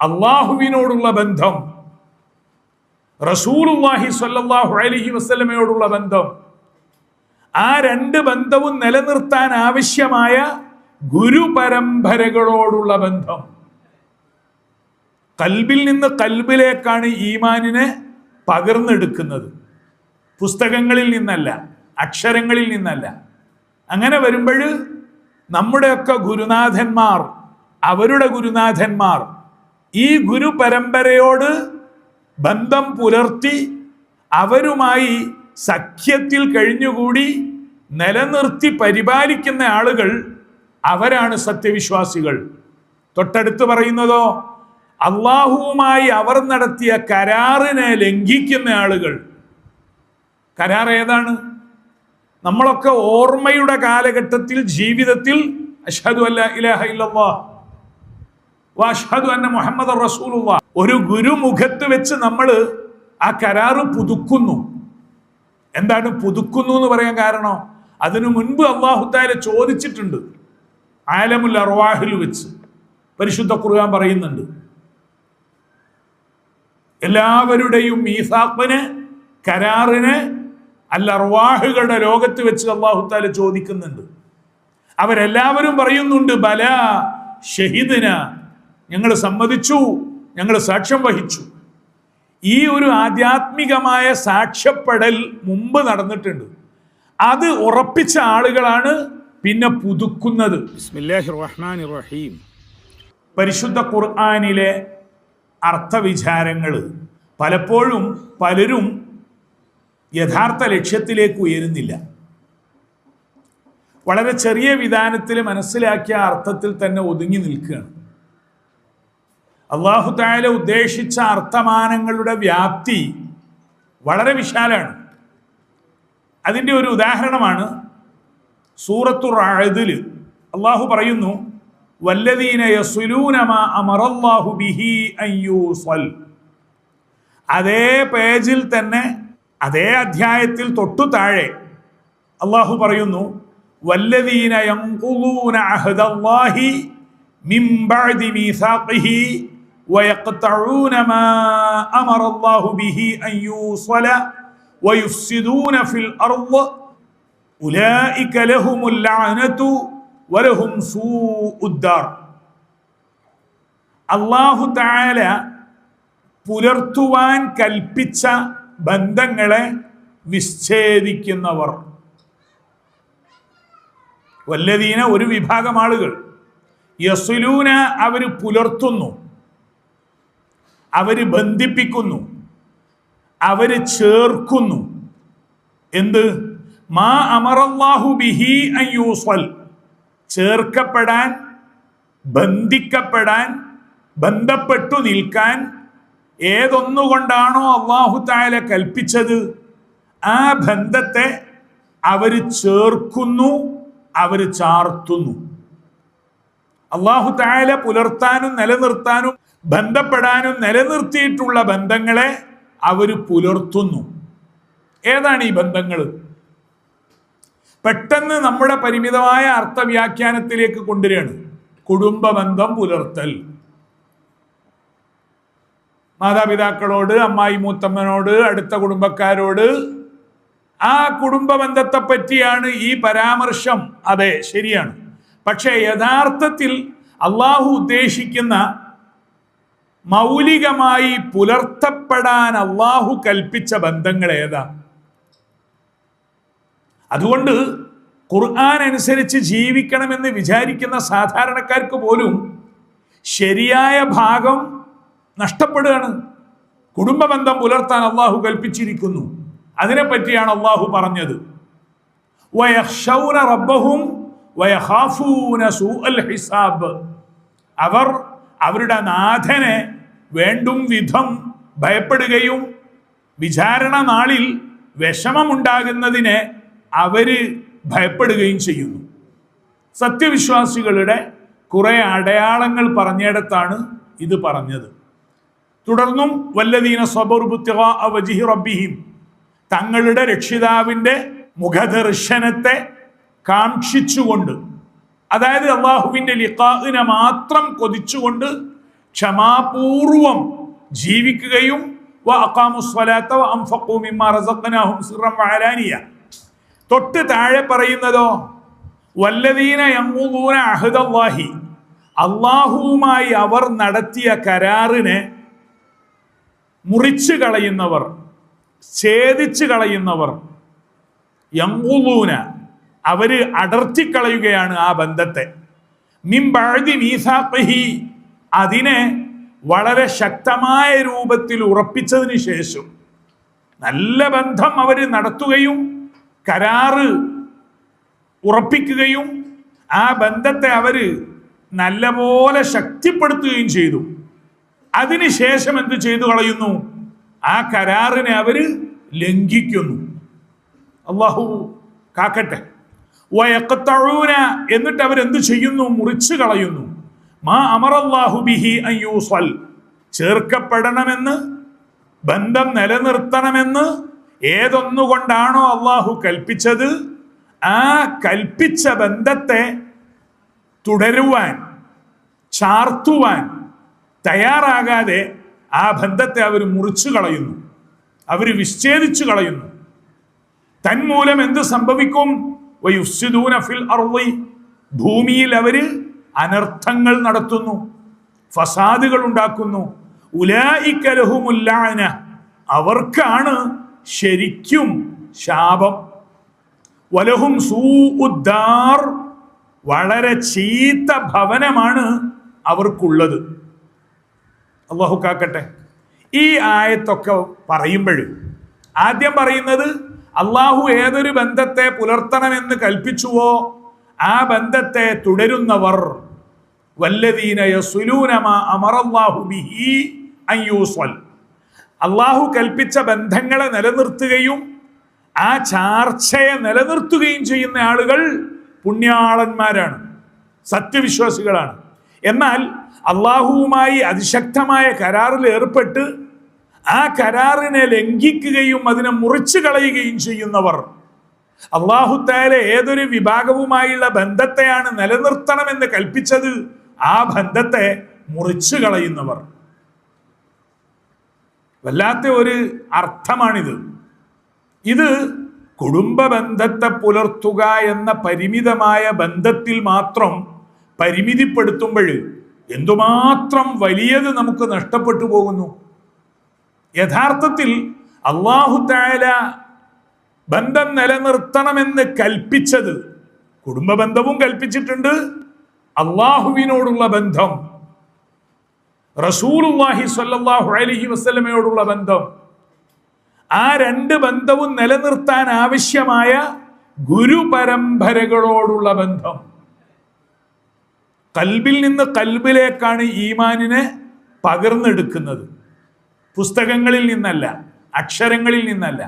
അള്ളാഹുവിനോടുള്ള ബന്ധം റസൂലുല്ലാഹി സ്വല്ലല്ലാഹു അലൈഹി വസല്ലമയോടുള്ള ബന്ധം ആ രണ്ട് ബന്ധവും നിലനിർത്താൻ ആവശ്യമായ ഗുരുപരമ്പരകളോടുള്ള ബന്ധം. കൽബിൽ നിന്ന് കൽബിലേക്കാണ് ഈമാനിനെ പകർന്നെടുക്കുന്നത്. പുസ്തകങ്ങളിൽ നിന്നല്ല അക്ഷരങ്ങളിൽ നിന്നല്ല. അങ്ങനെ വരുമ്പോൾ നമ്മുടെയൊക്കെ ഗുരുനാഥന്മാർ അവരുടെ ഗുരുനാഥന്മാർ ഈ ഗുരു പരമ്പരയോട് ബന്ധം പുലർത്തി അവരുമായി സഖ്യത്തിൽ കഴിഞ്ഞുകൂടി നിലനിർത്തി പരിപാലിക്കുന്ന ആളുകൾ അവരാണ് സത്യവിശ്വാസികൾ. തൊട്ടടുത്ത് പറയുന്നതോ അള്ളാഹുവുമായി അവർ നടത്തിയ കരാറിനെ ലംഘിക്കുന്ന ആളുകൾ. കരാർ ഏതാണ്? നമ്മളൊക്കെ ഓർമ്മയുടെ കാലഘട്ടത്തിൽ ജീവിതത്തിൽ അഷാദു അല്ല ഇലാഹ ഇല്ലല്ലാഹ് വ അഷ്ഹദു അന്ന മുഹമ്മദ് റസൂലുള്ള. ഒരു ഗുരുമുഖത്ത് വെച്ച് നമ്മൾ ആ കരാറ് പുതുക്കുന്നു. എന്താണ് പുതുക്കുന്നു എന്ന് പറയാൻ കാരണം? അതിനു മുൻപ് അള്ളാഹുദാല ചോദിച്ചിട്ടുണ്ട് ആലമുൽ അർവാഹിൽ വെച്ച്. പരിശുദ്ധ ഖുർആൻ പറയുന്നുണ്ട്. എല്ലാവരുടെയും മീസാഖിന് കരാറിന് അല്ല അർവാഹുകളുടെ ലോകത്ത് വെച്ച് അള്ളാഹുത്താല ചോദിക്കുന്നുണ്ട്. അവരെല്ലാവരും പറയുന്നുണ്ട് ബല ഷഹിദിന ഞങ്ങൾ സമ്മതിച്ചു ഞങ്ങൾ സാക്ഷ്യം വഹിച്ചു. ഈ ഒരു ആധ്യാത്മികമായ സാക്ഷ്യപ്പെടൽ മുമ്പ് നടന്നിട്ടുണ്ട്. അത് ഉറപ്പിച്ച ആളുകളാണ് പിന്നെ പുതുക്കുന്നത്. പരിശുദ്ധ ഖുർആാനിലെ അർത്ഥവിചാരങ്ങൾ പലപ്പോഴും പലരും യഥാർത്ഥ ലക്ഷ്യത്തിലേക്ക് ഉയരുന്നില്ല. വളരെ ചെറിയ വിധാനത്തിൽ മനസ്സിലാക്കിയ അർത്ഥത്തിൽ തന്നെ ഒതുങ്ങി നിൽക്കുകയാണ്. അള്ളാഹു താല ഉദ്ദേശിച്ച അർത്ഥമാനങ്ങളുടെ വ്യാപ്തി വളരെ വിശാലമാണ് അതിന്റെ ഒരു ഉദാഹരണമാണ് സൂറത്തു റാഴതിൽ അള്ളാഹു പറയുന്നു വല്ലദീന ബിഹി അതേ പേജിൽ തന്നെ അതേ അധ്യായത്തിൽ തൊട്ടു താഴെ അള്ളാഹു പറയുന്നു വല്ലദീന ويقطعون ما أمر الله به أن يوصل ويفسدون في الأرض أولئك لهم اللعنة ولهم سوء الدار അള്ളാഹു താല പുലർത്തുവാൻ കൽപ്പിച്ച ബന്ധങ്ങളെ വിച്ഛേദിക്കുന്നവർ വല്ലതീന ഒരു വിഭാഗം ആളുകൾ യസുലൂന അവർ പുലർത്തുന്നു അവർ ബന്ധിപ്പിക്കുന്നു. അവർ ചേർക്കുന്നു. എന്ത്? മാ അമറല്ലാഹു ബിഹി അയ്യൂസ്വൽ ചേർക്കപ്പെടാൻ ബന്ധിക്കപ്പെടാൻ ബന്ധപ്പെട്ടു നിൽക്കാൻ ഏതൊന്നുകൊണ്ടാണോ അള്ളാഹു താല കൽപ്പിച്ചത്? ആ ബന്ധത്തെ അവർ ചേർക്കുന്നു അവർ ചാർത്തുന്നു. അള്ളാഹു താല പുലർത്താനും നിലനിർത്താനും ബന്ധപ്പെടാനും നിലനിർത്തിയിട്ടുള്ള ബന്ധങ്ങളെ അവർ പുലർത്തുന്നു. ഏതാണ് ഈ ബന്ധങ്ങൾ പെട്ടെന്ന് നമ്മുടെ പരിമിതമായ അർത്ഥവ്യാഖ്യാനത്തിലേക്ക് കൊണ്ടുവരികയാണ്. കുടുംബ ബന്ധം പുലർത്തൽ. മാതാപിതാക്കളോട് അമ്മായി മൂത്തമ്മനോട് അടുത്ത കുടുംബക്കാരോട് ആ കുടുംബ ബന്ധത്തെ പറ്റിയാണ് ഈ പരാമർശം. അതെ ശരിയാണ്. പക്ഷേ യഥാർത്ഥത്തിൽ അള്ളാഹു ഉദ്ദേശിക്കുന്ന മൗലികമായി പുലർത്തപ്പെടാൻ അള്ളാഹു കൽപ്പിച്ച ബന്ധങ്ങൾ ഏതാ? അതുകൊണ്ട് ഖുർആൻ അനുസരിച്ച് ജീവിക്കണമെന്ന് വിചാരിക്കുന്ന സാധാരണക്കാർക്ക് പോലും ശരിയായ ഭാഗം നഷ്ടപ്പെടുകയാണ്. കുടുംബ ബന്ധം പുലർത്താൻ അള്ളാഹു കൽപ്പിച്ചിരിക്കുന്നു. അതിനെപ്പറ്റിയാണ് അള്ളാഹു പറഞ്ഞത്. റബ്ബഹും അവർ അവരുടെ നാഥനെ വേണ്ടും വിധം ഭയപ്പെടുകയും വിചാരണ നാളിൽ വിഷമമുണ്ടാകുന്നതിനെ അവർ ഭയപ്പെടുകയും ചെയ്യുന്നു. സത്യവിശ്വാസികളുടെ കുറെ അടയാളങ്ങൾ പറഞ്ഞിടത്താണ് ഇത് പറഞ്ഞത്. തുടർന്നും വല്ലദീന സ്വബർബുദ്ധിഹി റബ്ബിഹിം തങ്ങളുടെ രക്ഷിതാവിന്റെ മുഖദർശനത്തെ കാക്ഷിച്ചുകൊണ്ട് അതായത് അള്ളാഹുവിന്റെ ലിഖാഹിനെ മാത്രം കൊതിച്ചുകൊണ്ട് ക്ഷമാപൂർവം ജീവിക്കുകയും തൊട്ട് താഴെ പറയുന്നതോ വല്ലദീന യംഖുദൂന അഹദല്ലാഹി. അള്ളാഹുവുമായി അവർ നടത്തിയ കരാറിനെ മുറിച്ചു കളയുന്നവർ ഛേദിച്ചു കളയുന്നവർ യങ്കുലൂന അവർ അടർത്തിക്കളയുകയാണ് ആ ബന്ധത്തെ. മിംബഴതി മീസാഖി അതിനെ വളരെ ശക്തമായ രൂപത്തിൽ ഉറപ്പിച്ചതിന് ശേഷം നല്ല ബന്ധം അവർ നടത്തുകയും കരാറ് ഉറപ്പിക്കുകയും ആ ബന്ധത്തെ അവർ നല്ലപോലെ ശക്തിപ്പെടുത്തുകയും ചെയ്തു. അതിനുശേഷം എന്ത് ചെയ്തു കളയുന്നു? ആ കരാറിനെ അവർ ലംഘിക്കുന്നു. അള്ളാഹു കാക്കട്ടെ. എന്നിട്ട് അവരെന്ത് ചെയ്യുന്നു? മുറിച്ചു കളയുന്നു. മാ ചേർക്കപ്പെടണമെന്ന് ബന്ധം നിലനിർത്തണമെന്ന് ഏതൊന്നുകൊണ്ടാണോ അള്ളാഹു കൽപ്പിച്ചത് ആ കൽപ്പിച്ച ബന്ധത്തെ തുടരുവാൻ ചാർത്തുവാൻ തയ്യാറാകാതെ ആ ബന്ധത്തെ അവർ മുറിച്ചു കളയുന്നു. അവർ വിച്ഛേദിച്ചു കളയുന്നു. തന്മൂലം എന്ത് സംഭവിക്കും? ഫിൽ ഭൂമിയിൽ അവർ അനർത്ഥങ്ങൾ നടത്തുന്നു. ഫസാദുകൾ ഉണ്ടാക്കുന്നു. ഉലായിക്കലഹുമുല്ലാന അവർക്കാണ് ശരിക്കും ശാപം. വലഹും സൂഉദ്ദാർ വളരെ ചീത്ത ഭവനമാണ് അവർക്കുള്ളത്. അള്ളാഹു കാക്കട്ടെ. ഈ ആയത്തൊക്കെ പറയുമ്പോഴും ആദ്യം പറയുന്നത് അള്ളാഹു ഏതൊരു ബന്ധത്തെ പുലർത്തണമെന്ന് കൽപ്പിച്ചുവോ ആ ബന്ധത്തെ തുടരുന്നവർ അള്ളാഹു കൽപ്പിച്ച ബന്ധങ്ങളെ നിലനിർത്തുകയും ആ ചാർച്ചയെ നിലനിർത്തുകയും ചെയ്യുന്ന ആളുകൾ പുണ്യാളന്മാരാണ് സത്യവിശ്വാസികളാണ്. എന്നാൽ അള്ളാഹുവുമായി അതിശക്തമായ കരാറിൽ ഏർപ്പെട്ട് ആ കരാറിനെ ലംഘിക്കുകയും അതിനെ മുറിച്ചു കളയുകയും ചെയ്യുന്നവർ. അള്ളാഹുത്താലെ ഏതൊരു വിഭാഗവുമായുള്ള ബന്ധത്തെയാണ് നിലനിർത്തണമെന്ന് കൽപ്പിച്ചത് ആ ബന്ധത്തെ മുറിച്ചു കളയുന്നവർ വല്ലാത്ത ഒരു അർത്ഥമാണിത്. ഇത് കുടുംബ ബന്ധത്തെ പുലർത്തുക എന്ന പരിമിതമായ ബന്ധത്തിൽ മാത്രം പരിമിതിപ്പെടുത്തുമ്പോൾ എന്തുമാത്രം വലിയത് നമുക്ക് നഷ്ടപ്പെട്ടു പോകുന്നു. യഥാർത്ഥത്തിൽ അള്ളാഹു താല ബന്ധം നിലനിർത്തണമെന്ന് കൽപ്പിച്ചത് കുടുംബ ബന്ധവും കൽപ്പിച്ചിട്ടുണ്ട്. അള്ളാഹുവിനോടുള്ള ബന്ധം റസൂലുല്ലാഹി സ്വല്ലല്ലാഹു അലൈഹി വസല്ലമയോടുള്ള ബന്ധം ആ രണ്ട് ബന്ധവും നിലനിർത്താൻ ആവശ്യമായ ഗുരുപരമ്പരകളോടുള്ള ബന്ധം. കൽബിൽ നിന്ന് കൽബിലേക്കാണ് ഈമാനിനെ പകർന്നെടുക്കുന്നത്. പുസ്തകങ്ങളിൽ നിന്നല്ല അക്ഷരങ്ങളിൽ നിന്നല്ല.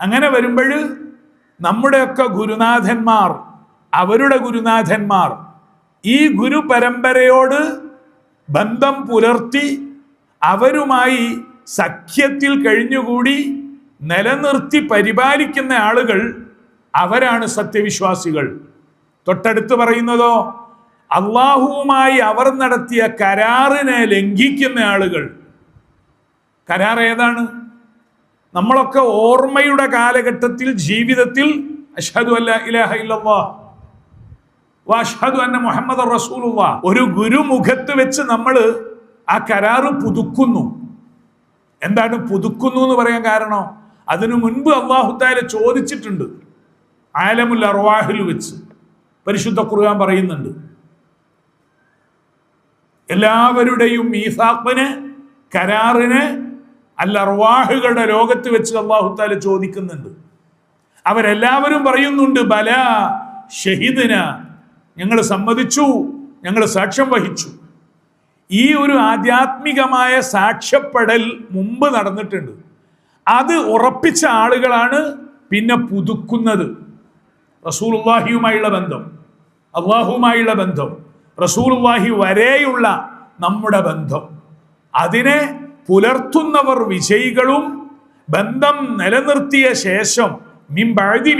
അങ്ങനെ വരുമ്പോൾ നമ്മുടെയൊക്കെ ഗുരുനാഥന്മാർ അവരുടെ ഗുരുനാഥന്മാർ ഈ ഗുരു പരമ്പരയോട് ബന്ധം പുലർത്തി അവരുമായി സഖ്യത്തിൽ കഴിഞ്ഞുകൂടി നിലനിർത്തി പരിപാലിക്കുന്ന ആളുകൾ അവരാണ് സത്യവിശ്വാസികൾ. തൊട്ടടുത്ത് പറയുന്നതോ അള്ളാഹുവുമായി അവർ നടത്തിയ കരാറിനെ ലംഘിക്കുന്ന ആളുകൾ. കരാർ ഏതാണ്? നമ്മളൊക്കെ ഓർമ്മയുടെ കാലഘട്ടത്തിൽ ജീവിതത്തിൽ അഷാദു അല്ല ഇലാഹ ഇല്ലല്ലാ അന്ന മുഹമ്മദ് റസൂലുള്ള. ഒരു ഗുരുമുഖത്ത് വെച്ച് നമ്മൾ ആ കരാറ് പുതുക്കുന്നു. എന്താണ് പുതുക്കുന്നു എന്ന് പറയാൻ കാരണം? അതിനു മുൻപ് അള്ളാഹുത്താല ചോദിച്ചിട്ടുണ്ട്. ആലമുൽ അർവാഹിൽ വെച്ച്. പരിശുദ്ധ ഖുർആൻ പറയുന്നുണ്ട്. എല്ലാവരുടെയും മീസാഖിന് കരാറിന് അല്ല അർവാഹുകളുടെ ലോകത്ത് വെച്ച് അള്ളാഹുത്താല ചോദിക്കുന്നുണ്ട്. അവരെല്ലാവരും പറയുന്നുണ്ട് ബല ഷഹിദിന ഞങ്ങൾ സമ്മതിച്ചു ഞങ്ങൾ സാക്ഷ്യം വഹിച്ചു. ഈ ഒരു ആധ്യാത്മികമായ സാക്ഷ്യപ്പെടൽ മുമ്പ് നടന്നിട്ടുണ്ട്. അത് ഉറപ്പിച്ച ആളുകളാണ് പിന്നെ പുതുക്കുന്നത്. റസൂലുള്ളാഹിയുമായുള്ള ബന്ധം അള്ളാഹുമായുള്ള ബന്ധം റസൂലുള്ളാഹി വരെയുള്ള നമ്മുടെ ബന്ധം. അതിനെ പുലർത്തുന്നവർ വിജയികളും ബന്ധം നിലനിർത്തിയ ശേഷം മിംബഴതി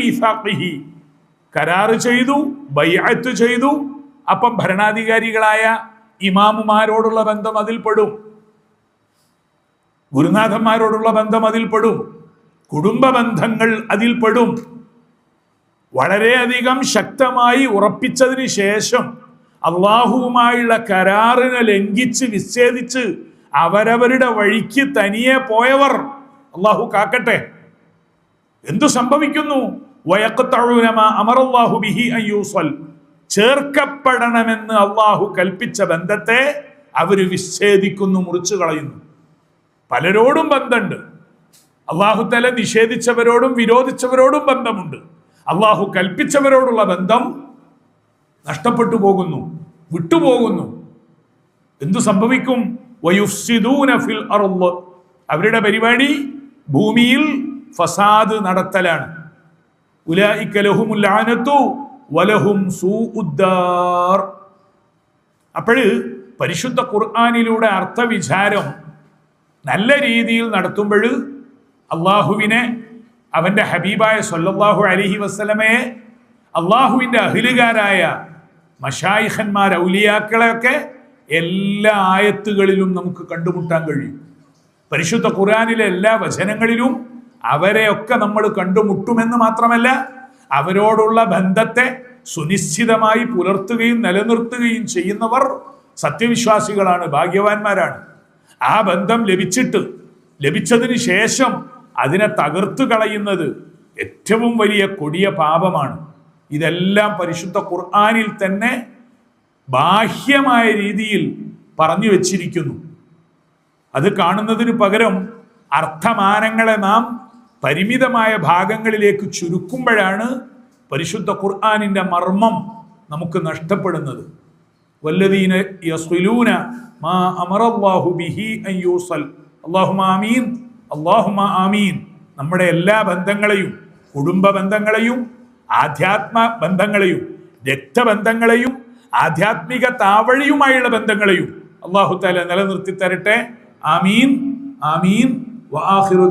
കരാറ് ചെയ്തു ബയ്യത്ത് ചെയ്തു. അപ്പം ഭരണാധികാരികളായ ഇമാമുമാരോടുള്ള ബന്ധം അതിൽ പെടും. ഗുരുനാഥന്മാരോടുള്ള ബന്ധം അതിൽ പെടും. കുടുംബ ബന്ധങ്ങൾ അതിൽ പെടും. വളരെയധികം ശക്തമായി ഉറപ്പിച്ചതിന് ശേഷം അള്ളാഹുവുമായുള്ള കരാറിനെ ലംഘിച്ച് വിച്ഛേദിച്ച് അവരവരുടെ വഴിക്ക് തനിയെ പോയവർ. അള്ളാഹു കാക്കട്ടെ. എന്തു സംഭവിക്കുന്നു? ചേർക്കപ്പെടണമെന്ന് അള്ളാഹു കൽപ്പിച്ച ബന്ധത്തെ അവർ വിച്ഛേദിക്കുന്നു മുറിച്ചു കളയുന്നു. പലരോടും ബന്ധമുണ്ട്. അള്ളാഹു തല നിഷേധിച്ചവരോടും വിരോധിച്ചവരോടും ബന്ധമുണ്ട്. അള്ളാഹു കൽപ്പിച്ചവരോടുള്ള ബന്ധം നഷ്ടപ്പെട്ടു പോകുന്നു വിട്ടുപോകുന്നു. എന്തു സംഭവിക്കും? ഫിൽ അവരുടെ പരിപാടി ഭൂമിയിൽ ഫസാദ് നടത്തലാണ്. അപ്പോൾ പരിശുദ്ധ ഖുർആാനിലൂടെ അർത്ഥവിചാരം നല്ല രീതിയിൽ നടത്തുമ്പോൾ അള്ളാഹുവിനെ അവന്റെ ഹബീബായ സൊല്ലാഹു അലൈഹി വസ്ലമയെ അള്ളാഹുവിന്റെ അഹിലുകാരായ മഷായിഹന്മാർ ഔലിയാക്കളെയൊക്കെ എല്ലാ ആയത്തുകളിലും നമുക്ക് കണ്ടുമുട്ടാൻ കഴിയും. പരിശുദ്ധ ഖുർആാനിലെ എല്ലാ വചനങ്ങളിലും അവരെയൊക്കെ നമ്മൾ കണ്ടുമുട്ടുമെന്ന് മാത്രമല്ല അവരോടുള്ള ബന്ധത്തെ സുനിശ്ചിതമായി പുലർത്തുകയും നിലനിർത്തുകയും ചെയ്യുന്നവർ സത്യവിശ്വാസികളാണ് ഭാഗ്യവാന്മാരാണ്. ആ ബന്ധം ലഭിച്ചിട്ട് ലഭിച്ചതിന് ശേഷം അതിനെ തകർത്തു കളയുന്നത് ഏറ്റവും വലിയ കൊടിയ പാപമാണ്. ഇതെല്ലാം പരിശുദ്ധ ഖുർആാനിൽ തന്നെ ബാഹ്യമായ രീതിയിൽ പറഞ്ഞു വച്ചിരിക്കുന്നു. അത് കാണുന്നതിന് പകരം അർത്ഥമാനങ്ങളെ നാം പരിമിതമായ ഭാഗങ്ങളിലേക്ക് ചുരുക്കുമ്പോഴാണ് പരിശുദ്ധ ഖുർആാനിന്റെ മർമ്മം നമുക്ക് നഷ്ടപ്പെടുന്നത്. വല്ലദീന യസ്വിലൂന മാ അമറല്ലാഹു ബിഹി അൻ യൂസൽ. അല്ലാഹുമ്മ ആമീൻ അല്ലാഹുമ്മ ആമീൻ. നമ്മുടെ എല്ലാ ബന്ധങ്ങളെയും കുടുംബ ബന്ധങ്ങളെയും ആധ്യാത്മ ബന്ധങ്ങളെയും രക്തബന്ധങ്ങളെയും ആധ്യാത്മിക താവഴിയുമായുള്ള ബന്ധങ്ങളെയും അള്ളാഹു താല നിലനിർത്തി തരട്ടെ. ആമീൻ ആമീൻ. വആഖിറു